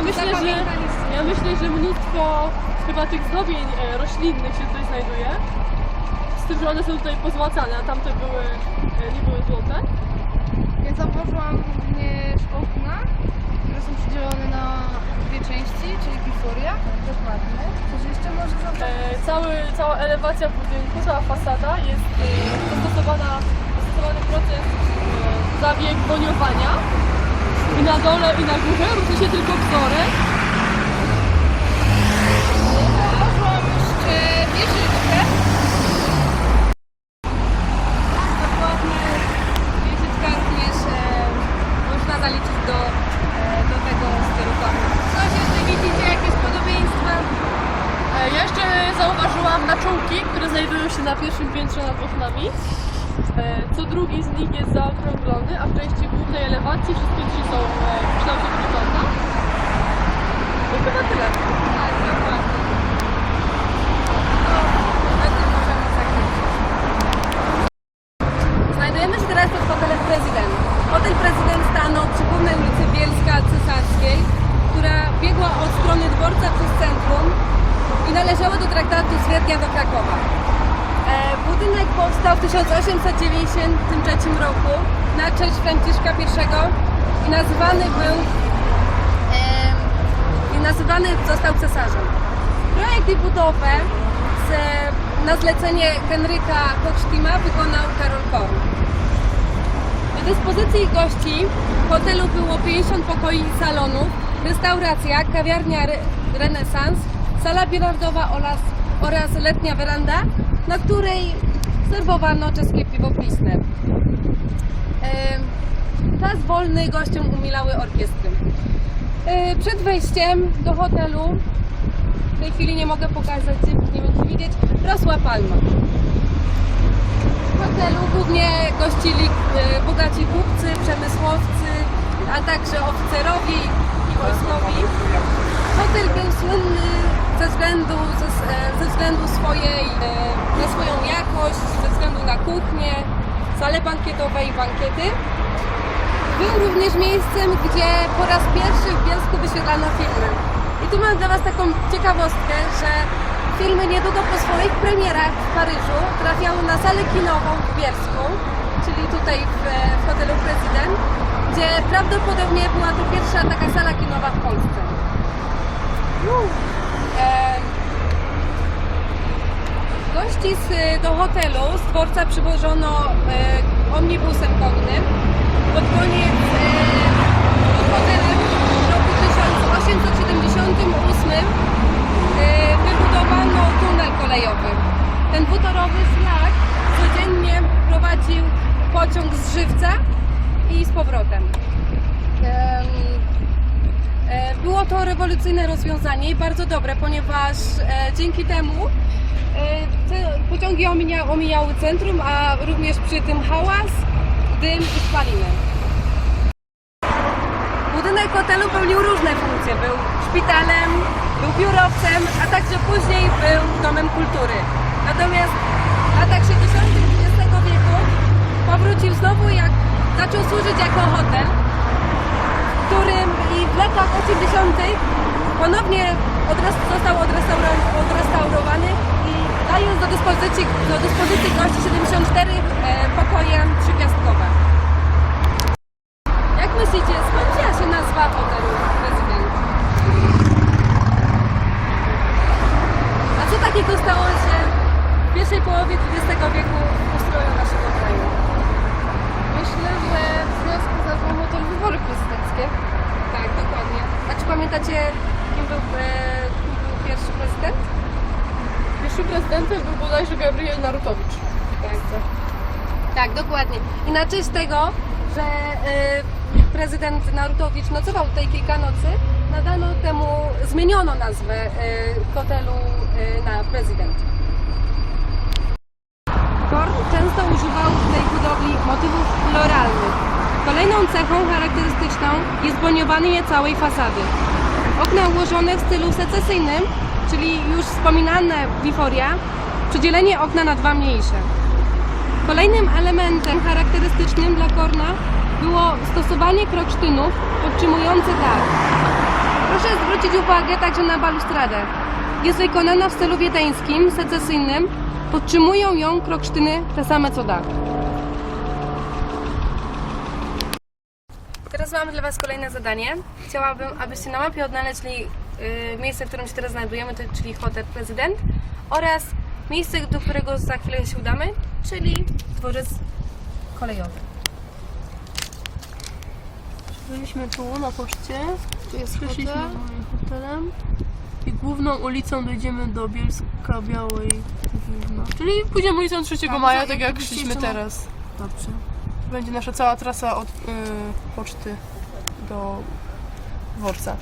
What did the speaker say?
Ja myślę, że, ja myślę, że mnóstwo chyba tych zdobień e, roślinnych się tutaj znajduje. Z tym, że one są tutaj pozłacane, a tamte były, e, nie były złote. Ja zauważyłam również okna, które są przydzielone na dwie części, czyli biforia. Dokładnie. Coś jeszcze może zauważyć? E, cały, cała elewacja budynku, cała fasada jest e, dostosowana, dostosowany proces e, zabieg boniowania. I na dole i na górze różni się tylko wzorek. Zauważyłam jeszcze wieżyczkę. Dokładnie. Wieżyczka również e, można zaliczyć do, e, do tego stylu domu. Coś jeszcze widzicie, jakieś podobieństwa? Ja jeszcze zauważyłam naczołki, które znajdują się na pierwszym piętrze nad oknami. E, Co drugi z nich jest zaokrąglony, a w części głównej elewacji wszystkie trzy są e, w kształcie trójkąta. I chyba tyle. Na możemy zakończyć. Znajdujemy się teraz pod hotelem Prezydent. Hotel Prezydent stanął przy głównej ulicy Bielska Cesarskiej, która biegła od strony dworca przez centrum i należała do traktatu z Wiednia do Krakowa. Budynek powstał w 1893 roku na cześć Franciszka I i nazywany był i nazywany został cesarzem. Projekt i budowę z, na zlecenie Henryka Hochstima wykonał Karol Korn. Do dyspozycji gości w hotelu było 50 pokoi i salonów, restauracja, kawiarnia Re- Renesans, sala bilardowa oraz, oraz letnia weranda, na której serwowano czeskie piwo Pilsner. Em, Czas wolny gościom umilały orkiestry. E, Przed wejściem do hotelu, w tej chwili nie mogę pokazać, nie będzie widzieć, rosła palma. W hotelu głównie gościli e, bogaci kupcy, przemysłowcy, a także oficerowie i wojskowi. Hotel był słynny ze względu, ze, e, ze względu swojej, e, na swoją jakość, ze względu na kuchnię, sale bankietowe i bankiety. Był również miejscem, gdzie po raz pierwszy w Bielsku wyświetlano filmy. I tu mam dla Was taką ciekawostkę, że filmy niedługo po swoich premierach w Paryżu trafiały na salę kinową w Bielsku, czyli tutaj w, w hotelu Prezydent, gdzie prawdopodobnie była to pierwsza taka sala kinowa w Polsce. Gości z, do hotelu z dworca przywożono e, omnibusem konnym. Pod koniec e, pod hotelem w roku 1878 e, wybudowano tunel kolejowy. Ten dwutorowy szlak codziennie prowadził pociąg z Żywca i z powrotem. Em, E, Było to rewolucyjne rozwiązanie i bardzo dobre, ponieważ e, dzięki temu te pociągi omija, omijały centrum, a również przy tym hałas, dym i spaliny. Budynek hotelu pełnił różne funkcje. Był szpitalem, był biurowcem, a także później był domem kultury. Natomiast w latach 60. XX wieku powrócił znowu, jak zaczął służyć jako hotel w którym i w latach 80. ponownie został odrestauro- odrestaurowany dając do dyspozycji, do dyspozycji gości 74 e, pokoje trzypiastkowe. Jak myślicie, skąd wzięła się nazwa hotelu Prezydent? A co takiego stało się w pierwszej połowie XX wieku w ustroju naszego kraju? Myślę, że w związku z nazwą hotel wybory prezydenckie. Tak, dokładnie. A czy pamiętacie, kim był, e, kim był pierwszy prezydent? Pierwszym prezydentem był bodajże Gabriel Narutowicz. Tak, dokładnie. I na cześć tego, że e, prezydent Narutowicz nocował tutaj kilka nocy, nadano temu, zmieniono nazwę e, hotelu e, na prezydent. Korn często używał w tej budowli motywów floralnych. Kolejną cechą charakterystyczną jest boniowanie całej fasady. Okna ułożone w stylu secesyjnym, czyli już wspominane biforia, przydzielenie okna na dwa mniejsze. Kolejnym elementem charakterystycznym dla Korna było stosowanie kroksztynów podtrzymujących dach. Proszę zwrócić uwagę także na balustradę. Jest wykonana w stylu wiedeńskim, secesyjnym. Podtrzymują ją kroksztyny te same co dach. Teraz mamy dla Was kolejne zadanie. Chciałabym, abyście na mapie odnaleźli y, miejsce, w którym się teraz znajdujemy, to, czyli hotel Prezydent oraz miejsce, do którego za chwilę się udamy, czyli dworzec kolejowy. Byliśmy tu na poczcie. Tu jest hotel. hotelem. I główną ulicą dojdziemy do Bielska Białej. Czyli pójdziemy ulicą 3 Tak, Maja, tak jak szliśmy teraz. Dobrze. Będzie nasza cała trasa od y, poczty do dworca.